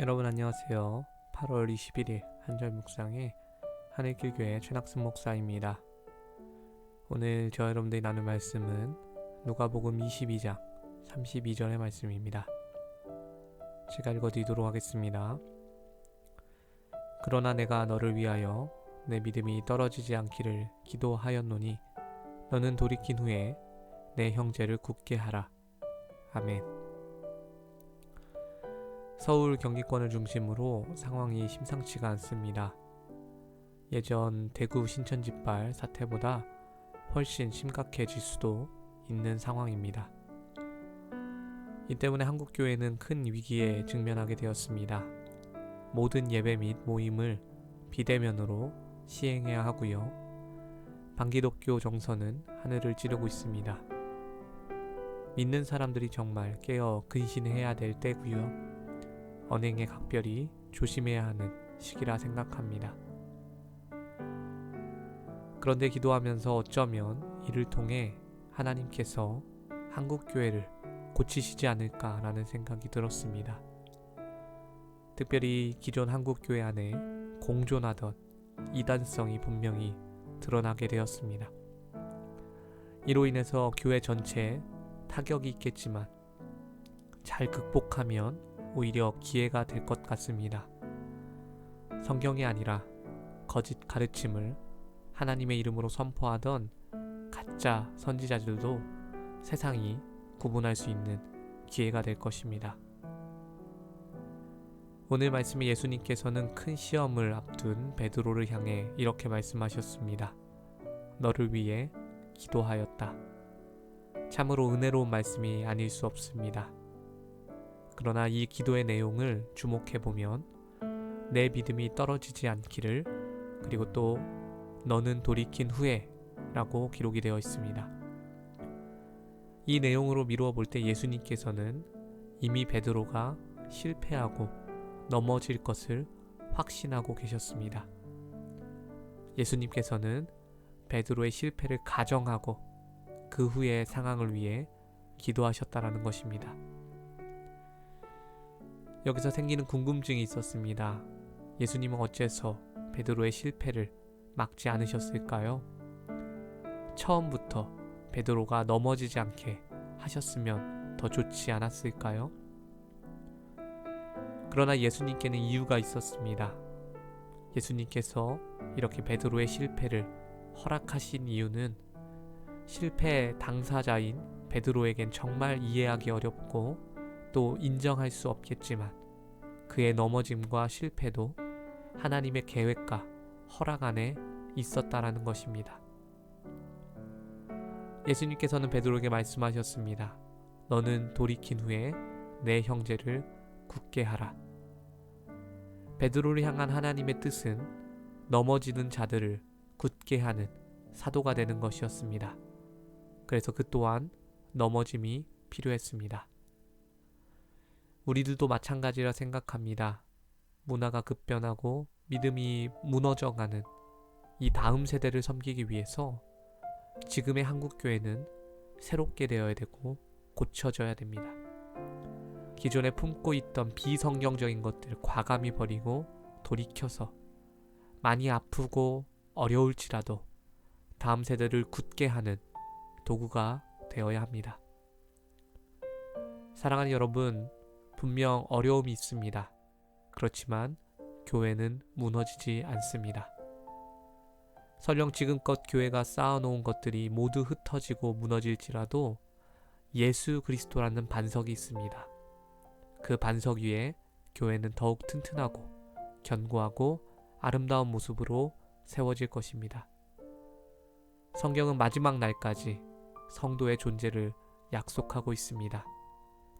여러분 안녕하세요. 8월 21일 한절 묵상의 하늘길교회 최낙순 목사입니다. 오늘 저 여러분들이 나눌 말씀은 누가복음 22장 32절의 말씀입니다. 제가 읽어드리도록 하겠습니다. 그러나 내가 너를 위하여 내 믿음이 떨어지지 않기를 기도하였노니 너는 돌이킨 후에 내 형제를 굳게 하라. 아멘. 서울 경기권을 중심으로 상황이 심상치가 않습니다. 예전 대구 신천 집발 사태보다 훨씬 심각해질 수도 있는 상황입니다. 이 때문에 한국교회는 큰 위기에 직면하게 되었습니다. 모든 예배 및 모임을 비대면으로 시행해야 하고요. 반기독교 정서는 하늘을 찌르고 있습니다. 믿는 사람들이 정말 깨어 근신해야 될 때고요. 언행에 각별히 조심해야 하는 시기라 생각합니다. 그런데 기도하면서 어쩌면 이를 통해 하나님께서 한국 교회를 고치시지 않을까라는 생각이 들었습니다. 특별히 기존 한국 교회 안에 공존하던 이단성이 분명히 드러나게 되었습니다. 이로 인해서 교회 전체에 타격이 있겠지만 잘 극복하면 오히려 기회가 될 것 같습니다. 성경이 아니라 거짓 가르침을 하나님의 이름으로 선포하던 가짜 선지자들도 세상이 구분할 수 있는 기회가 될 것입니다. 오늘 말씀에 예수님께서는 큰 시험을 앞둔 베드로를 향해 이렇게 말씀하셨습니다. 너를 위해 기도하였다. 참으로 은혜로운 말씀이 아닐 수 없습니다. 그러나 이 기도의 내용을 주목해 보면 내 믿음이 떨어지지 않기를 그리고 또 너는 돌이킨 후에 라고 기록이 되어 있습니다. 이 내용으로 미루어 볼 때 예수님께서는 이미 베드로가 실패하고 넘어질 것을 확신하고 계셨습니다. 예수님께서는 베드로의 실패를 가정하고 그 후의 상황을 위해 기도하셨다라는 것입니다. 여기서 생기는 궁금증이 있었습니다. 예수님은 어째서 베드로의 실패를 막지 않으셨을까요? 처음부터 베드로가 넘어지지 않게 하셨으면 더 좋지 않았을까요? 그러나 예수님께는 이유가 있었습니다. 예수님께서 이렇게 베드로의 실패를 허락하신 이유는 실패 당사자인 베드로에겐 정말 이해하기 어렵고 또 인정할 수 없겠지만 그의 넘어짐과 실패도 하나님의 계획과 허락 안에 있었다라는 것입니다. 예수님께서는 베드로에게 말씀하셨습니다. 너는 돌이킨 후에 내 형제를 굳게 하라. 베드로를 향한 하나님의 뜻은 넘어지는 자들을 굳게 하는 사도가 되는 것이었습니다. 그래서 그 또한 넘어짐이 필요했습니다. 우리들도 마찬가지라 생각합니다. 문화가 급변하고 믿음이 무너져가는 이 다음 세대를 섬기기 위해서 지금의 한국교회는 새롭게 되어야 되고 고쳐져야 됩니다. 기존에 품고 있던 비성경적인 것들 과감히 버리고 돌이켜서 많이 아프고 어려울지라도 다음 세대를 굳게 하는 도구가 되어야 합니다. 사랑하는 여러분, 분명 어려움이 있습니다. 그렇지만 교회는 무너지지 않습니다. 설령 지금껏 교회가 쌓아놓은 것들이 모두 흩어지고 무너질지라도 예수 그리스도라는 반석이 있습니다. 그 반석 위에 교회는 더욱 튼튼하고 견고하고 아름다운 모습으로 세워질 것입니다. 성경은 마지막 날까지 성도의 존재를 약속하고 있습니다.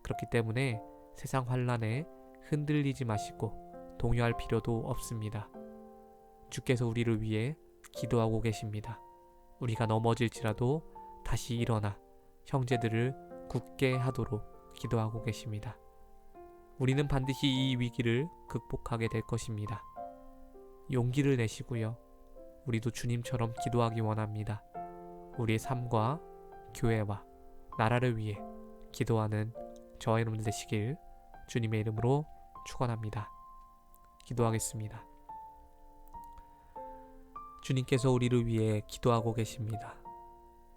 그렇기 때문에 세상 환란에 흔들리지 마시고 동요할 필요도 없습니다. 주께서 우리를 위해 기도하고 계십니다. 우리가 넘어질지라도 다시 일어나 형제들을 굳게 하도록 기도하고 계십니다. 우리는 반드시 이 위기를 극복하게 될 것입니다. 용기를 내시고요. 우리도 주님처럼 기도하기 원합니다. 우리의 삶과 교회와 나라를 위해 기도하는 저와 여러분 되시길 주님의 이름으로 축원합니다. 기도하겠습니다. 주님께서 우리를 위해 기도하고 계십니다.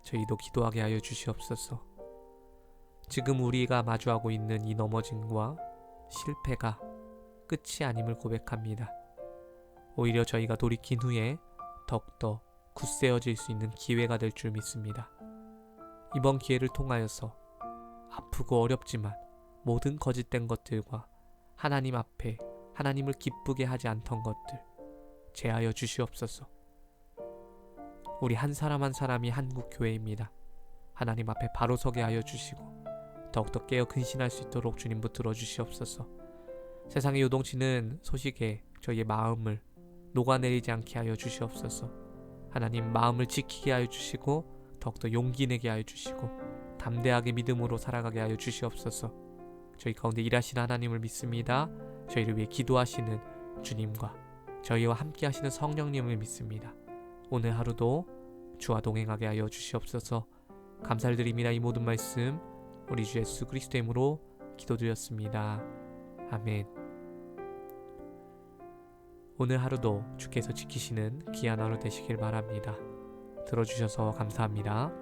저희도 기도하게 하여 주시옵소서. 지금 우리가 마주하고 있는 이 넘어짐과 실패가 끝이 아님을 고백합니다. 오히려 저희가 돌이킨 후에 더욱더 굳세어질 수 있는 기회가 될 줄 믿습니다. 이번 기회를 통하여서 아프고 어렵지만 모든 거짓된 것들과 하나님 앞에 하나님을 기쁘게 하지 않던 것들 제하여 주시옵소서. 우리 한 사람 한 사람이 한국 교회입니다. 하나님 앞에 바로 서게 하여 주시고 더욱더 깨어 근신할 수 있도록 주님 붙들어 주시옵소서. 세상의 요동치는 소식에 저희의 마음을 녹아내리지 않게 하여 주시옵소서. 하나님 마음을 지키게 하여 주시고 더욱더 용기 내게 하여 주시고 담대하게 믿음으로 살아가게 하여 주시옵소서. 저희 가운데 일하시는 하나님을 믿습니다. 저희를 위해 기도하시는 주님과 저희와 함께 하시는 성령님을 믿습니다. 오늘 하루도 주와 동행하게 하여 주시옵소서. 감사를 드립니다. 이 모든 말씀 우리 주 예수 그리스도의 이름으로 기도드렸습니다. 아멘. 오늘 하루도 주께서 지키시는 귀한 하루 되시길 바랍니다. 들어주셔서 감사합니다.